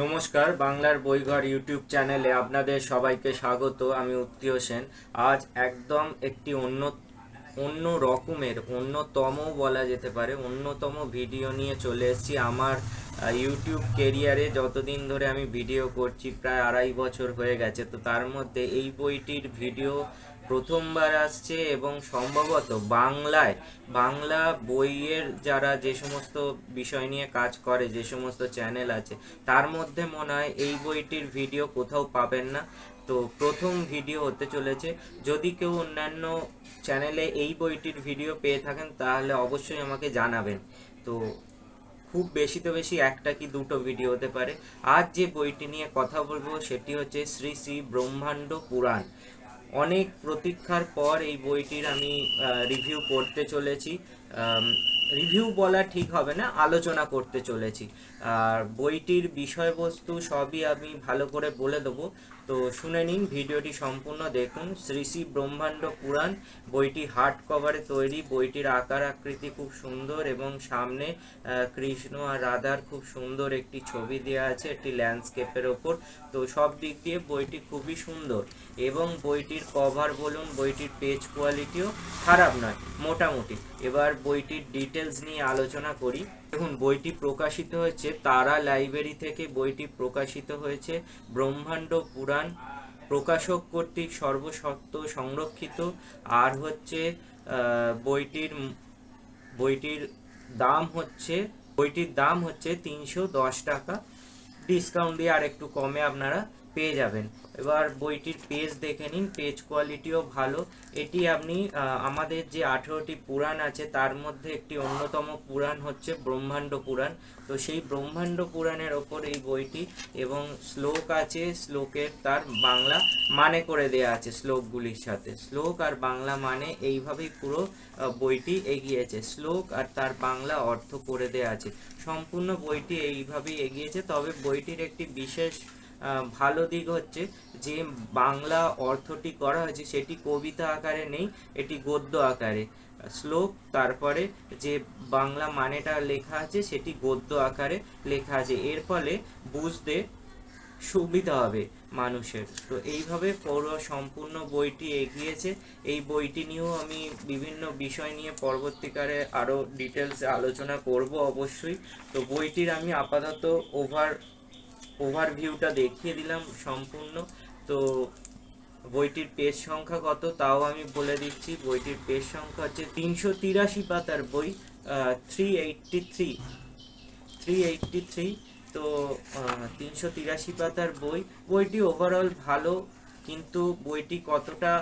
নমস্কার, বাংলার বইঘর ইউটিউব চ্যানেলে আপনাদের সবাইকে স্বাগত, আমি উত্তি হোসেন আজ একদম একটি অন্য অন্য রকমের, অন্যতম বলা যেতে পারে, অন্যতম ভিডিও নিয়ে চলে এসেছি আমার ইউটিউব কেরিয়ারে। যতদিন ধরে আমি ভিডিও করছি, প্রায় আড়াই বছর হয়ে গেছে, তো তার মধ্যে এই বইটির ভিডিও প্রথমবার আসছে এবং সম্ভবত বাংলায়, বাংলা বইয়ের যারা যে সমস্ত বিষয় নিয়ে কাজ করে, যে সমস্ত চ্যানেল আছে, তার মধ্যে মনে হয় এই বইটির ভিডিও কোথাও পাবেন না। তো প্রথম ভিডিও হতে চলেছে। যদি কেউ অন্যান্য চ্যানেলে এই বইটির ভিডিও পেয়ে থাকেন, তাহলে অবশ্যই আমাকে জানাবেন। তো খুব বেশি তো বেশি একটা কি দুটো ভিডিও হতে পারে। আজ যে বইটি নিয়ে কথা বলব, সেটি হচ্ছে শ্রী শ্রী ব্রহ্মাণ্ড পুরাণ। অনেক প্রতীক্ষার পর এই বইটির আমি রিভিউ করতে চলেছি। রিভিউ বলা ঠিক হবে না, আলোচনা করতে চলেছি। আর বইটির বিষয়বস্তু সবই আমি ভালো করে বলে দেবো। তো শুনে নিন, ভিডিওটি সম্পূর্ণ দেখুন। শ্রী শ্রী ব্রহ্মাণ্ড পুরাণ, বইটি হার্ড কভারে তৈরি। বইটির আকার আকৃতি খুব সুন্দর এবং সামনে কৃষ্ণ আর রাধার খুব সুন্দর একটি ছবি দেওয়া আছে, একটি ল্যান্ডস্কেপের ওপর। তো সব দিক দিয়ে বইটি খুবই সুন্দর এবং বইটির কভার বলুন, বইটির পেজ কোয়ালিটিও খারাপ নয়, মোটামুটি। এবার বইটির ডিটেলস নিয়ে আলোচনা করি। দেখুন, বইটি প্রকাশিত হয়েছে তারা লাইব্রেরি থেকে, বইটি প্রকাশিত হয়েছে ব্রহ্মাণ্ড পুরাণ প্রকাশক কর্তৃক সর্বসত্ত্ব সংরক্ষিত আর হচ্ছে বইটির বইটির দাম হচ্ছে, বইটির দাম হচ্ছে তিনশো দশ টাকা। ডিসকাউন্ট দিয়ে আর একটু কমে আপনারা পেয়ে যাবেন। এবার বইটির পেজ দেখে নিন পেজ কোয়ালিটিও ভালো। এটি আপনি আমাদের যে আঠেরোটি পুরাণ আছে, তার মধ্যে একটি অন্যতম পুরাণ হচ্ছে ব্রহ্মাণ্ড পুরাণ। তো সেই ব্রহ্মাণ্ড পুরাণের ওপর এই বইটি এবং শ্লোক আছে, শ্লোকের তার বাংলা মানে করে দেয়া আছে শ্লোকগুলির সাথে। শ্লোক আর বাংলা মানে এইভাবেই পুরো বইটি এগিয়েছে শ্লোক আর তার বাংলা অর্থ করে দেয়া আছে। সম্পূর্ণ বইটি এইভাবেই এগিয়েছে, তবে বইটির একটি বিশেষ ভালো দিক হচ্ছে যে বাংলা অর্থটি করা হয়েছে, সেটি কবিতা আকারে নেই, এটি গদ্য আকারে। শ্লোক, তারপরে যে বাংলা মানেটা লেখা আছে, সেটি গদ্য আকারে লেখা আছে। এর ফলে বুঝতে সুবিধা হবে মানুষের। তো এইভাবে পৌর সম্পূর্ণ বইটি এগিয়েছে। এই বইটি নিয়েও আমি বিভিন্ন বিষয় নিয়ে পরবর্তীকালে আরও ডিটেলসে আলোচনা করব অবশ্যই। তো বইটির আমি আপাতত ওভার ওভারভিউটা দেখিয়ে দিলাম সম্পূর্ণ। তো বইটির পেজ সংখ্যা কত? তাও আমি বলে দিচ্ছি, বইটির পেজ সংখ্যা হচ্ছে তিনশো তিরাশি পাতার বই three eighty three three eighty three তো তিনশো তিরাশি পাতার বই। বইটি ওভারঅল ভালো কিন্তু বইটি কতটা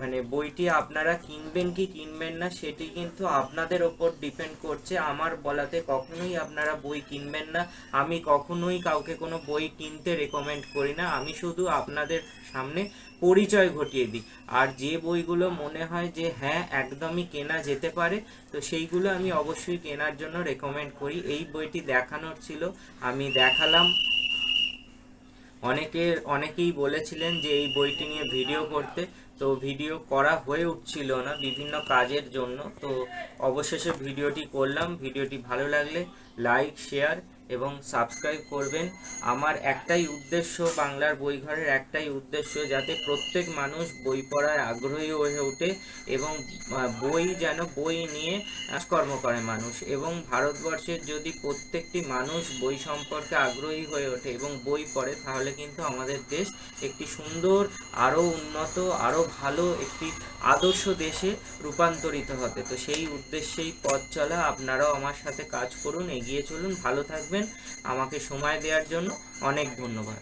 মানে বইটি আপনারা কিনবেন কি কিনবেন না, সেটি কিন্তু আপনাদের ওপর ডিপেন্ড করছে। আমার বলাতে কখনোই আপনারা বই কিনবেন না। আমি কখনোই কাউকে কোনো বই কিনতে রেকমেন্ড করি না। আমি শুধু আপনাদের সামনে পরিচয় ঘটিয়ে দিই। আর যে বইগুলো মনে হয় যে হ্যাঁ একদমই কেনা যেতে পারে, তো সেইগুলো আমি অবশ্যই কেনার জন্য রেকমেন্ড করি। এই বইটি দেখানোর ছিল। আমি দেখালাম। অনেকের অনেকেই বলেছিলেন যে এই বইটি নিয়ে ভিডিও করতে। তো ভিডিও করা হয়ে উঠছিল না বিভিন্ন কাজের জন্য। তো অবশেষে ভিডিওটি করলাম। ভিডিওটি ভালো লাগলে লাইক, শেয়ার এবং সাবস্ক্রাইব করবেন। আমার একটাই উদ্দেশ্য বাংলার বইঘরের একটাই উদ্দেশ্য, যাতে প্রত্যেক মানুষ বই পড়ায় আগ্রহী হয়ে ওঠে এবং বই যেন বই নিয়ে কাজকর্ম করে মানুষ। এবং ভারতবর্ষের যদি প্রত্যেকটি মানুষ বই সম্পর্কে আগ্রহী হয়ে ওঠে এবং বই পড়ে, তাহলে কিন্তু আমাদের দেশ একটি সুন্দর, আরও উন্নত, আরও ভালো একটি আদর্শ দেশে রূপান্তরিত হবে তো সেই উদ্দেশ্যেই পথ চলা। আপনারাও আমার সাথে কাজ করুন, এগিয়ে চলুন। ভালো থাকবেন। আমাকে সময় দেওয়ার জন্য অনেক ধন্যবাদ।